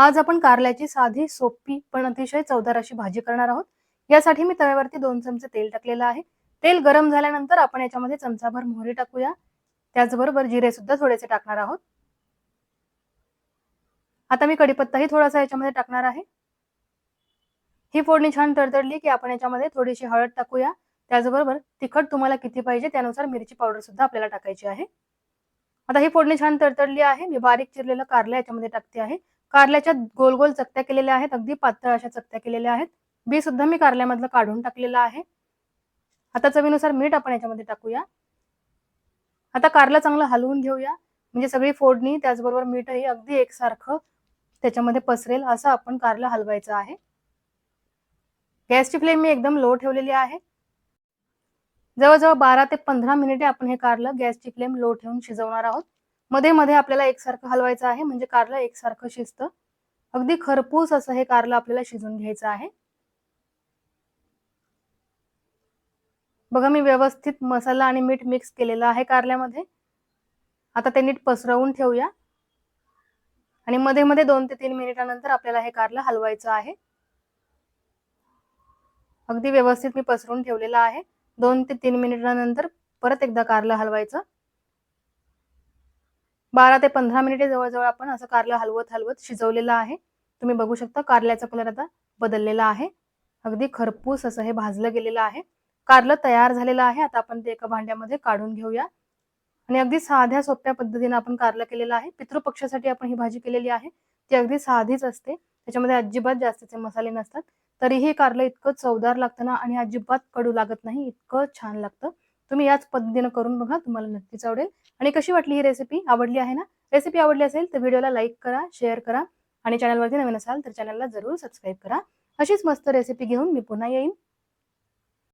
आज आपण कारल्याची साधी सोपी पण अतिशय चवदार अशी भाजी करणार आहोत. यासाठी मी तव्यावरती दोन चमचे तेल टाकलेलं आहे. तेल गरम झाल्यानंतर आपण याच्यामध्ये चमचाभर मोहरी टाकूया. त्याचबरोबर जिरे सुद्धा थोडेसे टाकणार आहोत. आता मी कढीपत्ताही थोडासा याच्यामध्ये टाकणार आहे. ही फोडणी छान तडतडली की आपण याच्यामध्ये थोडीशी हळद टाकूया. त्याचबरोबर तिखट तुम्हाला किती पाहिजे त्यानुसार मिरची पावडर सुद्धा आपल्याला टाकायची आहे. आता ही फोडणी छान तडतडली आहे. मी बारीक चिरलेलं कारलं याच्यामध्ये टाकते आहे. कारल्याच्या गोल गोल चकत्या केलेल्या आहेत अगदी पातळ अशा चकत्या केलेल्या आहेत. बी सुद्धा मी कारल्यामधलं काढून टाकलेलं आहे. आता चवीनुसार मीठ आपण याच्यामध्ये टाकूया. आता कारला चांगलं हलवून घेऊया. म्हणजे सगळी फोडणी त्याचबरोबर मीठही अगदी एकसारखं त्याच्यामध्ये पसरेल असं आपण कारला हलवायचं आहे. गॅसची फ्लेम मी एकदम लो ठेवलेली आहे. जवळजवळ बारा ते पंधरा मिनिटे आपण हे कारलं गॅसची फ्लेम लो ठेवून शिजवणार आहोत. मध्ये मध्ये आपल्याला एकसारखं हलवायचं आहे म्हणजे कारलं एकसारखं शिजतं. अगदी खरपूस असं हे कारलं आपल्याला शिजून घ्यायचं आहे. बघा मी व्यवस्थित मसाला आणि मीठ मिक्स केलेलं आहे कारल्यामध्ये. आता ते नीट पसरवून ठेवूया. आणि मध्ये मध्ये दोन ते तीन मिनिटानंतर आपल्याला हे कारलं हलवायचं आहे. अगदी व्यवस्थित मी पसरून ठेवलेलं आहे. दोन ते तीन मिनिटानंतर परत एकदा कारलं हलवायचं. बारा ते पंधरा मिनिटे जवळजवळ आपण असं कारलं हलवत हलवत शिजवलेलं आहे. तुम्ही बघू शकता कारल्याचा कलर आता बदललेला आहे. अगदी खरपूस असं हे भाजलं गेलेलं आहे. कारलं तयार झालेलं आहे. आता आपण ते एका भांड्यामध्ये काढून घेऊया. आणि अगदी साध्या सोप्या पद्धतीने आपण कारलं केलेलं आहे. पितृपक्षासाठी आपण ही भाजी केलेली आहे. ती अगदी साधीच असते. त्याच्यामध्ये अजिबात जास्तीचे मसाले नसतात. तरीही कारलं इतकं चवदार लागतं ना आणि अजिबात कडू लागत नाही. इतकं छान लागतं. तुम्ही याच पद्धतीनं करून बघा तुम्हाला नक्कीच आवडेल. आणि कशी वाटली ही रेसिपी आवडली आहे ना? रेसिपी आवडली असेल तर व्हिडिओला लाईक करा शेअर करा. आणि चॅनलवरती नवीन असाल तर चॅनलला जरूर सबस्क्राईब करा. अशीच मस्त रेसिपी घेऊन मी पुन्हा येईन.